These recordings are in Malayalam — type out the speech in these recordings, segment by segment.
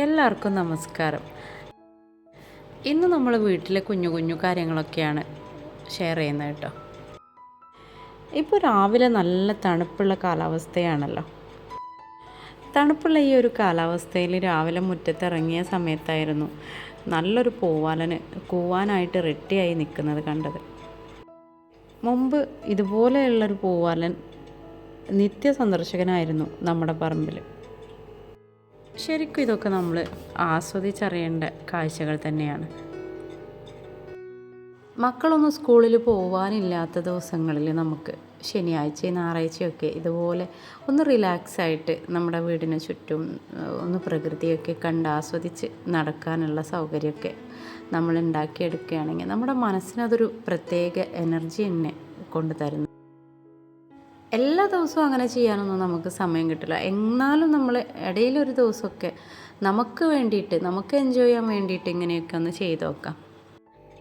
എല്ലാവർക്കും നമസ്കാരം. ഇന്ന് നമ്മൾ വീട്ടിലെ കുഞ്ഞു കുഞ്ഞു കാര്യങ്ങളൊക്കെയാണ് ഷെയർ ചെയ്യുന്നത് കേട്ടോ. ഇപ്പോൾ രാവിലെ നല്ല തണുപ്പുള്ള കാലാവസ്ഥയാണല്ലോ. തണുപ്പുള്ള ഈ ഒരു കാലാവസ്ഥയിൽ രാവിലെ മുറ്റത്തിറങ്ങിയ സമയത്തായിരുന്നു നല്ലൊരു പൂവാലന് കൂവാനായിട്ട് റെഡിയായി നിൽക്കുന്നത് കണ്ടത്. മുമ്പ് ഇതുപോലെയുള്ളൊരു പൂവാലൻ നിത്യ സന്ദർശകനായിരുന്നു നമ്മുടെ പറമ്പിൽ ശരിക്കും ഇതൊക്കെ നമ്മൾ ആസ്വദിച്ചറിയേണ്ട കാഴ്ചകൾ തന്നെയാണ്. മക്കളൊന്നും സ്കൂളിൽ പോവാനില്ലാത്ത ദിവസങ്ങളിൽ നമുക്ക് ശനിയാഴ്ചയും ഞായറാഴ്ചയൊക്കെ ഇതുപോലെ ഒന്ന് റിലാക്സ് ആയിട്ട് നമ്മുടെ വീടിന് ചുറ്റും ഒന്ന് പ്രകൃതിയൊക്കെ കണ്ട് ആസ്വദിച്ച് നടക്കാനുള്ള സൗകര്യമൊക്കെ നമ്മൾ ഉണ്ടാക്കിയെടുക്കുകയാണെങ്കിൽ നമ്മുടെ മനസ്സിനതൊരു പ്രത്യേക എനർജി തന്നെ കൊണ്ടുതരുന്നു. എല്ലാ ദിവസവും അങ്ങനെ ചെയ്യാനൊന്നും നമുക്ക് സമയം കിട്ടില്ല. എന്നാലും നമ്മൾ ഇടയിലൊരു ദിവസമൊക്കെ നമുക്ക് വേണ്ടിയിട്ട് നമുക്ക് എൻജോയ് ചെയ്യാൻ വേണ്ടിയിട്ട് ഇങ്ങനെയൊക്കെ ഒന്ന് ചെയ്തു നോക്കാം.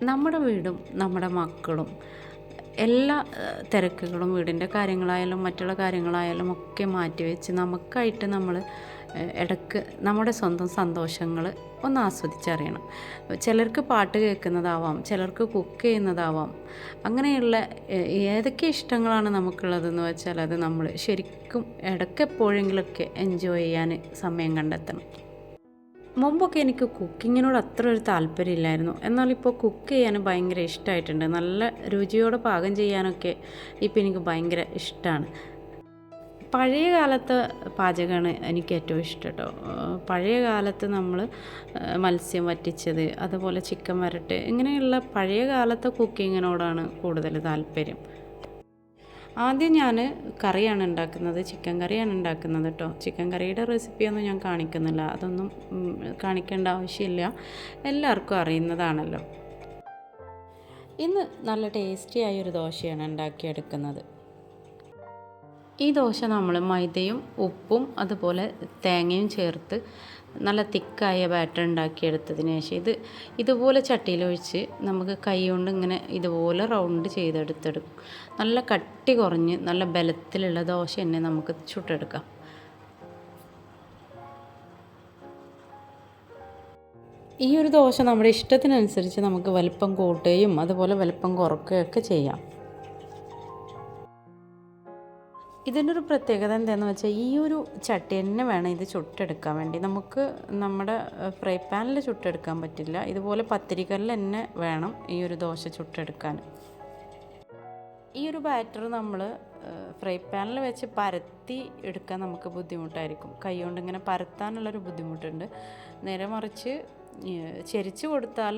നമ്മുടെ വീടും നമ്മുടെ മക്കളും എല്ലാ തിരക്കുകളും വീടിന്റെ കാര്യങ്ങളായാലും മറ്റുള്ള കാര്യങ്ങളായാലും ഒക്കെ മാറ്റിവെച്ച് നമുക്കായിട്ട് നമ്മൾ ഇടയ്ക്ക് നമ്മുടെ സ്വന്തം സന്തോഷങ്ങൾ ഒന്ന് ആസ്വദിച്ചറിയണം. ചിലർക്ക് പാട്ട് കേൾക്കുന്നതാവാം ചിലർക്ക് കുക്ക് ചെയ്യുന്നതാവാം. അങ്ങനെയുള്ള ഏതൊക്കെ ഇഷ്ടങ്ങളാണ് നമുക്കുള്ളതെന്ന് വെച്ചാൽ അത് നമ്മൾ ശരിക്കും ഇടയ്ക്ക് എപ്പോഴെങ്കിലുമൊക്കെ എൻജോയ് ചെയ്യാൻ സമയം കണ്ടെത്തണം. മുമ്പൊക്കെ എനിക്ക് കുക്കിങ്ങിനോട് അത്ര ഒരു താല്പര്യമില്ലായിരുന്നു എന്നാൽ ഇപ്പോൾ കുക്ക് ചെയ്യാൻ ഭയങ്കര ഇഷ്ടമായിട്ടുണ്ട്. നല്ല രുചിയോടെ പാകം ചെയ്യാനൊക്കെ ഇപ്പോൾ എനിക്ക് ഭയങ്കര ഇഷ്ടമാണ്. പഴയ കാലത്തെ പാചകമാണ് എനിക്ക് ഏറ്റവും ഇഷ്ടം കേട്ടോ. പഴയ കാലത്ത് നമ്മൾ മത്സ്യം വറ്റിച്ചത് അതുപോലെ ചിക്കൻ വരട്ട് ഇങ്ങനെയുള്ള പഴയ കാലത്തെ കുക്കിങ്ങിനോടാണ് കൂടുതൽ താല്പര്യം. ആദ്യം ഞാൻ കറിയാണ് ഉണ്ടാക്കുന്നത് ചിക്കൻ കറിയാണ് ഉണ്ടാക്കുന്നത് കേട്ടോ. ചിക്കൻ കറിയുടെ റെസിപ്പിയൊന്നും ഞാൻ കാണിക്കുന്നില്ല. അതൊന്നും കാണിക്കേണ്ട ആവശ്യമില്ല. എല്ലാവർക്കും അറിയുന്നതാണല്ലോ. ഇന്ന് നല്ല ടേസ്റ്റി ആയ ഒരു ദോശയാണ് ഉണ്ടാക്കിയെടുക്കുന്നത്. ഈ ദോശ നമ്മൾ മൈദയും ഉപ്പും അതുപോലെ തേങ്ങയും ചേർത്ത് നല്ല തിക്കായ ബാറ്റർ ഉണ്ടാക്കിയെടുത്തതിന് ശേഷം ഇത് ഇതുപോലെ ചട്ടിയിലൊഴിച്ച് നമുക്ക് കൈ കൊണ്ട് ഇങ്ങനെ ഇതുപോലെ റൗണ്ട് ചെയ്തെടുത്തെടുക്കും. നല്ല കട്ടി കുറഞ്ഞ് നല്ല ബലത്തിലുള്ള ദോശ തന്നെ നമുക്ക് ചുട്ടെടുക്കാം. ഈ ഒരു ദോശ നമ്മുടെ ഇഷ്ടത്തിനനുസരിച്ച് നമുക്ക് വലിപ്പം കൂട്ടുകയും അതുപോലെ വലിപ്പം കുറക്കുകയൊക്കെ ചെയ്യാം. ഇതിന്റെ ഒരു പ്രത്യേകത എന്താണെന്ന് വെച്ചാൽ ഈ ഒരു ചട്ടി തന്നെ വേണം ഇത് ചുട്ടെടുക്കാൻ വേണ്ടി. നമുക്ക് നമ്മുടെ ഫ്രൈ പാനിൽ ചുട്ടെടുക്കാൻ പറ്റില്ല. ഇതുപോലെ പത്തിരിക്കല്ലിൽ തന്നെ വേണം ഈ ഒരു ദോശ ചുട്ടെടുക്കാൻ. ഈ ഒരു ബാറ്റർ നമ്മൾ ഫ്രൈ പാനിൽ വെച്ച് പരത്തി എടുക്കാൻ നമുക്ക് ബുദ്ധിമുട്ടായിരിക്കും. കൈ കൊണ്ട് ഇങ്ങനെ പരത്താനുള്ളൊരു ബുദ്ധിമുട്ടുണ്ട്. നേരെ മറിച്ച് ചെരിച്ച് കൊടുത്താൽ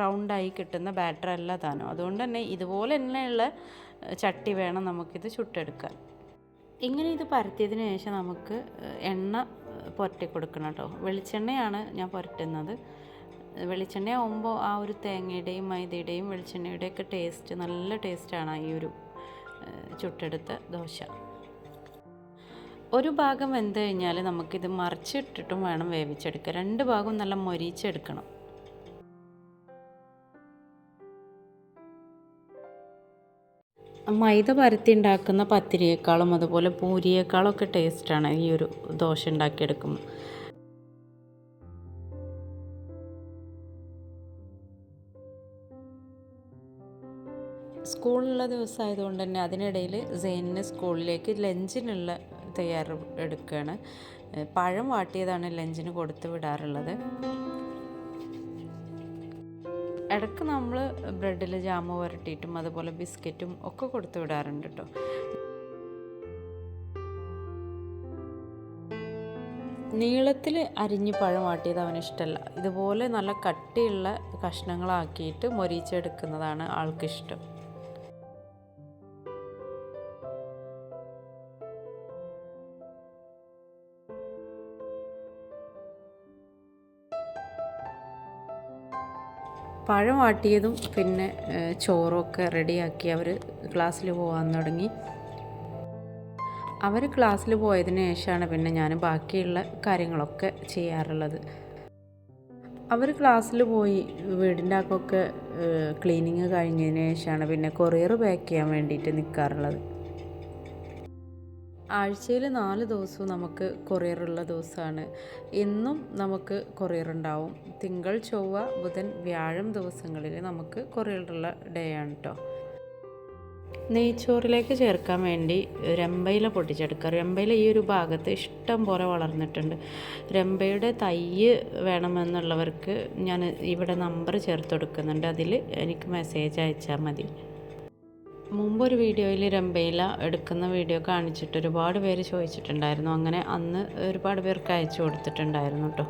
റൗണ്ടായി കിട്ടുന്ന ബാറ്റർ അല്ല താനും അതുകൊണ്ട് തന്നെ ഇതുപോലെ തന്നെയുള്ള ചട്ടി വേണം നമുക്കിത് ചുട്ടെടുക്കാൻ. ഇങ്ങനെ ഇത് പരത്തിയതിന് ശേഷം നമുക്ക് എണ്ണ പുരട്ടി കൊടുക്കണം കേട്ടോ. വെളിച്ചെണ്ണയാണ് ഞാൻ പുരട്ടുന്നത്. വെളിച്ചെണ്ണ ആ ഒരു തേങ്ങയുടെയും മൈദയുടെയും വെളിച്ചെണ്ണയുടെയും ഒക്കെ ടേസ്റ്റ് നല്ല ടേസ്റ്റാണ് ഈ ഒരു ചുട്ടെടുത്ത ദോശ. ഒരു ഭാഗം വെന്ത് കഴിഞ്ഞാൽ നമുക്കിത് മറിച്ചിട്ടിട്ടും വേണം വേവിച്ചെടുക്കുക രണ്ട് ഭാഗവും നല്ല മൊരിച്ചെടുക്കണം. മൈദ പരത്തി ഉണ്ടാക്കുന്ന പത്തിരിയേക്കാളും അതുപോലെ പൂരിയേക്കാളും ഒക്കെ ടേസ്റ്റാണ് ഈ ഒരു ദോശ ഉണ്ടാക്കിയെടുക്കുമ്പോൾ സ്കൂളുള്ള ദിവസമായതുകൊണ്ട് തന്നെ അതിനിടയിൽ സെയിനിന് സ്കൂളിലേക്ക് ലഞ്ചിനുള്ള തയ്യാറെടുക്കുകയാണ് പഴം വാട്ടിയതാണ് ലഞ്ചിന് കൊടുത്തു വിടാറുള്ളത്. ഇടയ്ക്ക് നമ്മൾ ബ്രെഡിൽ ജാമ് പുരട്ടിയിട്ടും അതുപോലെ ബിസ്ക്കറ്റും ഒക്കെ കൊടുത്തു വിടാറുണ്ട് കേട്ടോ നീളത്തിൽ അരിഞ്ഞ് പഴം വാട്ടിയത് അവന് ഇഷ്ടമല്ല ഇതുപോലെ നല്ല കട്ടിയുള്ള കഷ്ണങ്ങളാക്കിയിട്ട് മൊരിച്ചെടുക്കുന്നതാണ് ആൾക്കിഷ്ടം. പഴം വാട്ടിയതും പിന്നെ ചോറൊക്കെ റെഡിയാക്കി അവർ ക്ലാസ്സിൽ പോകാൻ തുടങ്ങി. അവർ ക്ലാസ്സിൽ പോയതിന് ശേഷമാണ് പിന്നെ ഞാൻ ബാക്കിയുള്ള കാര്യങ്ങളൊക്കെ ചെയ്യാറുള്ളത്. അവർ ക്ലാസ്സിൽ പോയി വീടിന്റെ അക്കൊക്കെ ക്ലീനിങ് കഴിഞ്ഞതിന് ശേഷമാണ് പിന്നെ കൊറിയർ പാക്ക് ചെയ്യാൻ വേണ്ടിയിട്ട് നിൽക്കാറുള്ളത് ആഴ്ചയിൽ നാല് ദിവസവും നമുക്ക് കൊറിയറുള്ള ദിവസമാണ്. എന്നും നമുക്ക് കൊറിയർ ഉണ്ടാവും. തിങ്കൾ ചൊവ്വ ബുധൻ വ്യാഴം ദിവസങ്ങളിൽ നമുക്ക് കൊറിയറുള്ള ഡേ ആണ് കേട്ടോ നെയ്ച്ചോറിലേക്ക് ചേർക്കാൻ വേണ്ടി രമ്പയില പൊട്ടിച്ചെടുക്കുക. രമ്പയില ഈ ഒരു ഭാഗത്ത് ഇഷ്ടം പോലെ വളർന്നിട്ടുണ്ട്. രമ്പയുടെ തയ്യ് വേണമെന്നുള്ളവർക്ക് ഞാൻ ഇവിടെ നമ്പർ ചേർത്ത് കൊടുക്കുന്നുണ്ട്. അതിൽ എനിക്ക് മെസ്സേജ് അയച്ചാൽ മതി. മുമ്പൊരു വീഡിയോയിൽ രമ്പയില എടുക്കുന്ന വീഡിയോ കാണിച്ചിട്ട് ഒരുപാട് പേര് ചോദിച്ചിട്ടുണ്ടായിരുന്നു. അങ്ങനെ അന്ന് ഒരുപാട് പേർക്ക് അയച്ചു കൊടുത്തിട്ടുണ്ടായിരുന്നു കേട്ടോ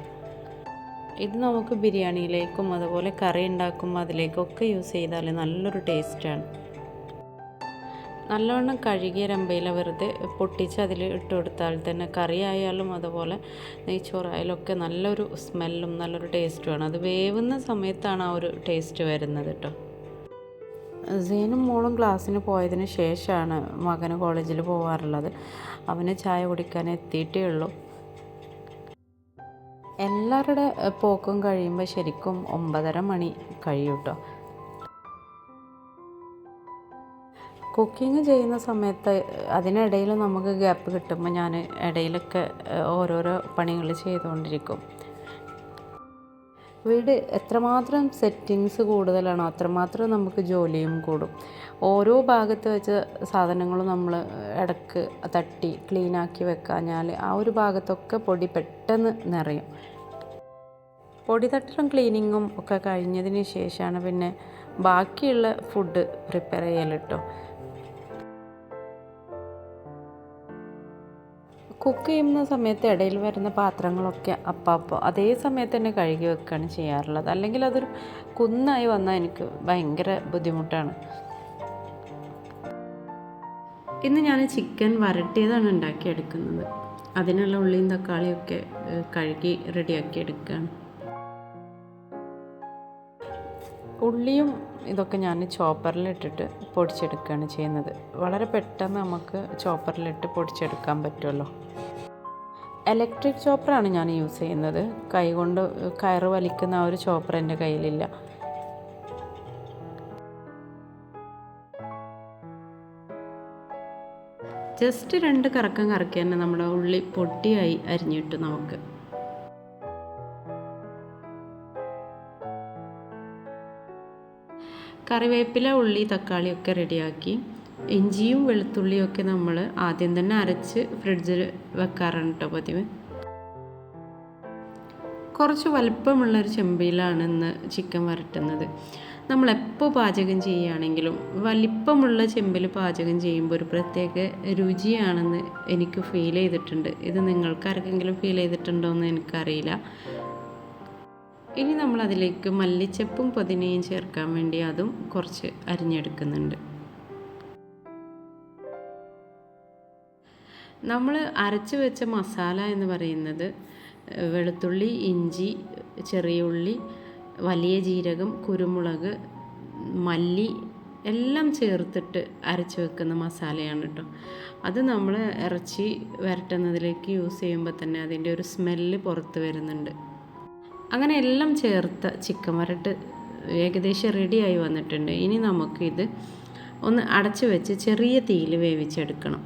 ഇത് നമുക്ക് ബിരിയാണിയിലേക്കും അതുപോലെ കറി ഉണ്ടാക്കുമ്പോൾ അതിലേക്കൊക്കെ യൂസ് ചെയ്താൽ നല്ലൊരു ടേസ്റ്റാണ്. നല്ലവണ്ണം കഴുകിയ രമ്പയില വെറുതെ പൊട്ടിച്ച് അതിൽ ഇട്ട് കൊടുത്താൽ തന്നെ കറി ആയാലും അതുപോലെ നെയ്ച്ചോറായാലും ഒക്കെ നല്ലൊരു സ്മെല്ലും നല്ലൊരു ടേസ്റ്റുമാണ്. അത് വേവുന്ന സമയത്താണ് ആ ഒരു ടേസ്റ്റ് വരുന്നത് കേട്ടോ സീനും മോളും ക്ലാസ്സിന് പോയതിന് ശേഷമാണ് മകന് കോളേജിൽ പോകാറുള്ളത് അവന് ചായ കുടിക്കാൻ എത്തിയിട്ടേ ഉള്ളൂ. എല്ലാവരുടെ പോക്കും കഴിയുമ്പോൾ ശരിക്കും ഒമ്പതര മണി കഴിയൂട്ടോ കുക്കിംഗ് ചെയ്യുന്ന സമയത്ത് അതിനിടയിൽ നമുക്ക് ഗ്യാപ്പ് കിട്ടുമ്പോൾ ഞാൻ ഇടയിലൊക്കെ ഓരോരോ പണികൾ ചെയ്തുകൊണ്ടിരിക്കും. വീട് എത്രമാത്രം സെറ്റിങ്സ് കൂടുതലാണോ അത്രമാത്രം നമുക്ക് ജോലിയും കൂടും. ഓരോ ഭാഗത്ത് വെച്ച സാധനങ്ങളും നമ്മൾ ഇടയ്ക്ക് തട്ടി ക്ലീനാക്കി വെക്കാഞ്ഞാൽ ആ ഒരു ഭാഗത്തൊക്കെ പൊടി പെട്ടെന്ന് നിറയും. പൊടി തട്ടലും ക്ലീനിങ്ങും ഒക്കെ കഴിഞ്ഞതിന് ശേഷമാണ് പിന്നെ ബാക്കിയുള്ള ഫുഡ് പ്രിപ്പയർ ചെയ്യൽ കേട്ടോ കുക്ക് ചെയ്യുന്ന സമയത്ത് ഇടയിൽ വരുന്ന പാത്രങ്ങളൊക്കെ അപ്പാപ്പോൾ അതേ സമയത്ത് തന്നെ കഴുകി വെക്കുകയാണ് ചെയ്യാറുള്ളത്. അല്ലെങ്കിൽ അതൊരു കുന്നായി വന്നാൽ എനിക്ക് ഭയങ്കര ബുദ്ധിമുട്ടാണ്. ഇന്ന് ഞാൻ ചിക്കൻ വരട്ടിയതാണ് ഉണ്ടാക്കിയെടുക്കുന്നത്. അതിനുള്ള ഉള്ളിയും തക്കാളിയൊക്കെ കഴുകി റെഡിയാക്കി എടുക്കുകയാണ് ഉള്ളിയും ഇതൊക്കെ ഞാൻ ചോപ്പറിലിട്ടിട്ട് പൊടിച്ചെടുക്കുകയാണ് ചെയ്യുന്നത്. വളരെ പെട്ടെന്ന് നമുക്ക് ചോപ്പറിലിട്ട് പൊടിച്ചെടുക്കാൻ പറ്റുമല്ലോ. ഇലക്ട്രിക് ചോപ്പറാണ് ഞാൻ യൂസ് ചെയ്യുന്നത്. കൈകൊണ്ട് കയറ് വലിക്കുന്ന ആ ഒരു ചോപ്പർ എന്റെ കയ്യിലില്ല. ജസ്റ്റ് രണ്ട് കറക്കം കറക്കി തന്നെ നമ്മുടെ ഉള്ളി പൊട്ടിയായി അരിഞ്ഞിട്ട് നമുക്ക് കറിവേപ്പില ഉള്ളി തക്കാളിയൊക്കെ റെഡിയാക്കി. ഇഞ്ചിയും വെളുത്തുള്ളിയും ഒക്കെ നമ്മൾ ആദ്യം തന്നെ അരച്ച് ഫ്രിഡ്ജിൽ വെക്കാറാണ് കേട്ടോ പതിവ്. കുറച്ച് വലിപ്പമുള്ളൊരു ചെമ്പിയിലാണ് ഇന്ന് ചിക്കൻ വരട്ടുന്നത്. നമ്മളെപ്പോൾ പാചകം ചെയ്യുകയാണെങ്കിലും വലിപ്പമുള്ള ചെമ്പിൽ പാചകം ചെയ്യുമ്പോൾ ഒരു പ്രത്യേക രുചിയാണെന്ന് എനിക്ക് ഫീൽ ചെയ്തിട്ടുണ്ട്. ഇത് നിങ്ങൾക്ക് ആർക്കെങ്കിലും ഫീൽ ചെയ്തിട്ടുണ്ടോ എന്ന് എനിക്കറിയില്ല. ഇനി നമ്മൾ അതിലേക്ക് മല്ലിച്ചപ്പും പുതിനയും ചേർക്കാൻ വേണ്ടി അതും കുറച്ച് അരിഞ്ഞെടുക്കുന്നുണ്ട്. നമ്മൾ അരച്ച് വെച്ച മസാല എന്ന് പറയുന്നത് വെളുത്തുള്ളി ഇഞ്ചി ചെറിയ ഉള്ളി വലിയ ജീരകം കുരുമുളക് മല്ലി എല്ലാം ചേർത്തിട്ട് അരച്ച് വെക്കുന്ന മസാലയാണ് കേട്ടോ അത് നമ്മൾ ഇറച്ചി വരട്ടുന്നതിലേക്ക് യൂസ് ചെയ്യുമ്പോൾ തന്നെ അതിന്റെ ഒരു സ്മെല്ല് പുറത്ത് വരുന്നുണ്ട്. അങ്ങനെ എല്ലാം ചേർത്ത ചിക്കൻ വരട്ട് ഏകദേശം റെഡിയായി വന്നിട്ടുണ്ട്. ഇനി നമുക്കിത് ഒന്ന് അടച്ചു വെച്ച് ചെറിയ തീയിൽ വേവിച്ചെടുക്കണം.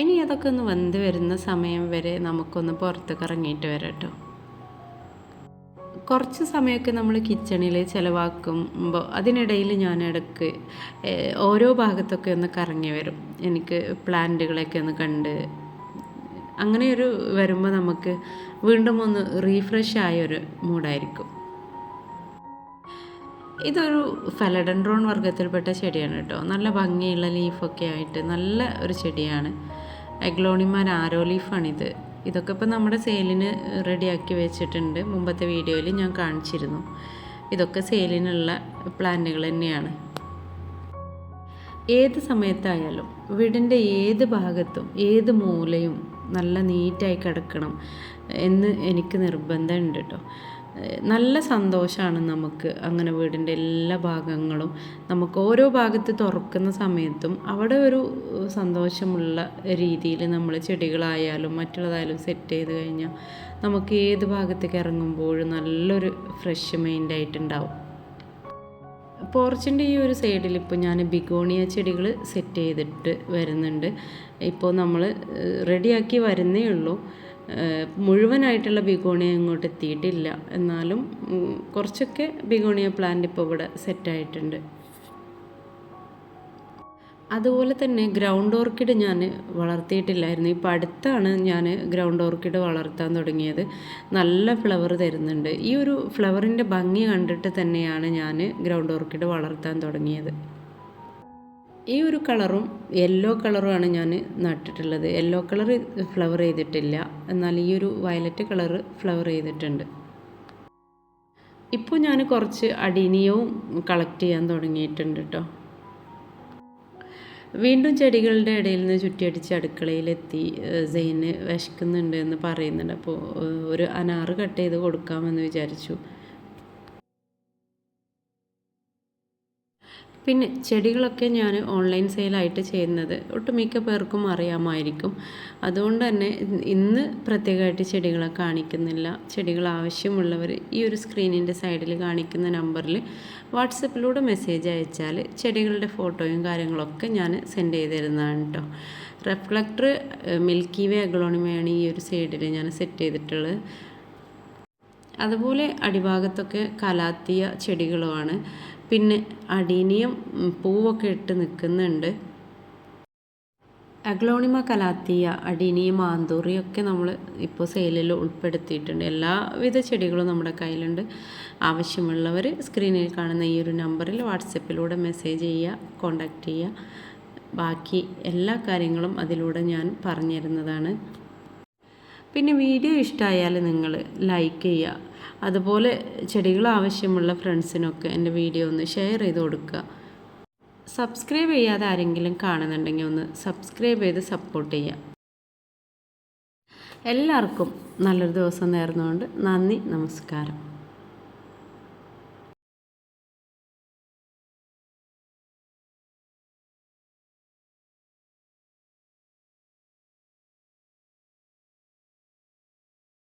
ഇനി അതൊക്കെ ഒന്ന് വെന്ത് വരുന്ന സമയം വരെ നമുക്കൊന്ന് പുറത്തേക്ക് ഇറങ്ങിയിട്ട് വരാട്ടോ കുറച്ച് സമയമൊക്കെ നമ്മൾ കിച്ചണിൽ ചിലവാക്കുമ്പോൾ അതിനിടയിൽ ഞാൻ ഇടയ്ക്ക് ഓരോ ഭാഗത്തൊക്കെ ഒന്ന് കറങ്ങി വരും. എനിക്ക് പ്ലാന്റുകളൊക്കെ ഒന്ന് കണ്ട്. അങ്ങനെ ഒരു വരുമ്പോൾ നമുക്ക് വീണ്ടും ഒന്ന് റീഫ്രഷ് ആയ ഒരു മൂഡായിരിക്കും. ഇതൊരു ഫെലഡൻഡ്രോൺ വർഗത്തിൽപ്പെട്ട ചെടിയാണ് കേട്ടോ. നല്ല ഭംഗിയുള്ള ലീഫൊക്കെ ആയിട്ട് നല്ല ഒരു ചെടിയാണ്. എഗ്ലോണിമാൻ ആരോ ലീഫാണിത് ഇതൊക്കെ ഇപ്പോൾ നമ്മുടെ സെയിലിന് റെഡിയാക്കി വെച്ചിട്ടുണ്ട്. മുമ്പത്തെ വീഡിയോയിൽ ഞാൻ കാണിച്ചിരുന്നു. ഇതൊക്കെ സെയിലിനുള്ള പ്ലാന്റുകൾ തന്നെയാണ്. ഏത് സമയത്തായാലും വീടിന്റെ ഏത് ഭാഗത്തും ഏത് മൂലയും നല്ല നീറ്റായി കിടക്കണം. എന്ന് എനിക്ക് നിർബന്ധമുണ്ട് കേട്ടോ. നല്ല സന്തോഷമാണ് നമുക്ക് അങ്ങനെ വീടിന്റെ എല്ലാ ഭാഗങ്ങളും. നമുക്ക് ഓരോ ഭാഗത്ത് തുറക്കുന്ന സമയത്തും അവിടെ ഒരു സന്തോഷമുള്ള രീതിയിൽ നമ്മൾ ചെടികളായാലും മറ്റുള്ളതായാലും സെറ്റ് ചെയ്ത് കഴിഞ്ഞാൽ നമുക്ക് ഏത് ഭാഗത്തേക്ക് ഇറങ്ങുമ്പോഴും നല്ലൊരു ഫ്രഷ് മൈൻഡായിട്ടുണ്ടാവും പോർച്ചിന്റെ ഈ ഒരു സൈഡിൽ ഇപ്പോൾ ഞാൻ ബിഗോണിയ ചെടികൾ സെറ്റ് ചെയ്തിട്ട് വരുന്നുണ്ട്. ഇപ്പോൾ നമ്മൾ റെഡിയാക്കി വരുന്നേ ഉള്ളൂ. മുഴുവനായിട്ടുള്ള ബിഗോണിയ ഇങ്ങോട്ട് എത്തിയിട്ടില്ല. എന്നാലും കുറച്ചൊക്കെ ബിഗോണിയ പ്ലാന്റ് ഇപ്പോൾ ഇവിടെ സെറ്റായിട്ടുണ്ട് അതുപോലെ തന്നെ ഗ്രൗണ്ട് ഓർക്കിഡ് ഞാൻ വളർത്തിയിട്ടില്ലായിരുന്നു. ഇപ്പോൾ അടുത്താണ് ഞാൻ ഗ്രൗണ്ട് ഓർക്കിഡ് വളർത്താൻ തുടങ്ങിയത്. നല്ല ഫ്ലവർ തരുന്നുണ്ട്. ഈ ഒരു ഫ്ലവറിന്റെ ഭംഗി കണ്ടിട്ട് തന്നെയാണ് ഞാൻ ഗ്രൗണ്ട് ഓർക്കിഡ് വളർത്താൻ തുടങ്ങിയത്. ഈ ഒരു കളറും യെല്ലോ കളറുമാണ് ഞാൻ നട്ടിട്ടുള്ളത്. യെല്ലോ കളർ ഫ്ലവർ ചെയ്തിട്ടില്ല. എന്നാൽ ഈ ഒരു വയലറ്റ് കളർ ഫ്ലവർ ചെയ്തിട്ടുണ്ട്. ഇപ്പോൾ ഞാൻ കുറച്ച് അടീനിയവും കളക്ട് ചെയ്യാൻ തുടങ്ങിയിട്ടുണ്ട് കേട്ടോ വീണ്ടും ചെടികളുടെ ഇടയിൽ നിന്ന് ചുറ്റിയടിച്ച് അടുക്കളയിലെത്തി സെയിന് വിശക്കുന്നുണ്ട് എന്ന് പറയുന്നുണ്ട്. അപ്പോൾ ഒരു അനാറ് കട്ട് ചെയ്ത് കൊടുക്കാമെന്ന് വിചാരിച്ചു. പിന്നെ ചെടികളൊക്കെ ഞാൻ ഓൺലൈൻ സെയിലായിട്ട് ചെയ്യുന്നത്. ഒട്ടുമിക്ക പേർക്കും അറിയാമായിരിക്കും. അതുകൊണ്ട് തന്നെ ഇന്ന് പ്രത്യേകമായിട്ട് ചെടികളെ കാണിക്കുന്നില്ല. ചെടികൾ ആവശ്യമുള്ളവർ ഈ ഒരു സ്ക്രീനിന്റെ സൈഡിൽ കാണിക്കുന്ന നമ്പറിൽ വാട്സപ്പിലൂടെ മെസ്സേജ് അയച്ചാൽ ചെടികളുടെ ഫോട്ടോയും കാര്യങ്ങളൊക്കെ ഞാൻ സെൻഡ് ചെയ്ത് തരുന്നതാണ് കേട്ടോ. റിഫ്ലക്ടർ മിൽക്കി വേ അഗ്ലോണിമയാണ് ഈ ഒരു സൈഡിൽ ഞാൻ സെറ്റ് ചെയ്തിട്ടുള്ളത്. അതുപോലെ അടിഭാഗത്തൊക്കെ കലാത്തിയ ചെടികളുമാണ്. പിന്നെ അടീനിയും പൂവൊക്കെ ഇട്ട് നിൽക്കുന്നുണ്ട്. അഗ്ലോണിമ കലാത്തിയ അടീനി ആന്തൂറിയൊക്കെ നമ്മൾ ഇപ്പോൾ സെയിലിൽ ഉൾപ്പെടുത്തിയിട്ടുണ്ട്. എല്ലാവിധ ചെടികളും നമ്മുടെ കയ്യിലുണ്ട്. ആവശ്യമുള്ളവർ സ്ക്രീനിൽ കാണുന്ന ഈ ഒരു നമ്പറിൽ വാട്സപ്പിലൂടെ മെസ്സേജ് ചെയ്യുക കോണ്ടാക്റ്റ് ചെയ്യുക. ബാക്കി എല്ലാ കാര്യങ്ങളും അതിലൂടെ ഞാൻ പറഞ്ഞിരുന്നതാണ് പിന്നെ വീഡിയോ ഇഷ്ടമായാൽ നിങ്ങൾ ലൈക്ക് ചെയ്യുക അതുപോലെ ചെടികൾ ആവശ്യമുള്ള ഫ്രണ്ട്സിനൊക്കെ എന്റെ വീഡിയോ ഒന്ന് ഷെയർ ചെയ്ത് കൊടുക്കുക. സബ്സ്ക്രൈബ് ചെയ്യാതെ ആരെങ്കിലും കാണുന്നുണ്ടെങ്കിൽ ഒന്ന് സബ്സ്ക്രൈബ് ചെയ്ത് സപ്പോർട്ട് ചെയ്യുക. എല്ലാവർക്കും നല്ലൊരു ദിവസം നേർന്നുകൊണ്ട് നന്ദി നമസ്കാരം.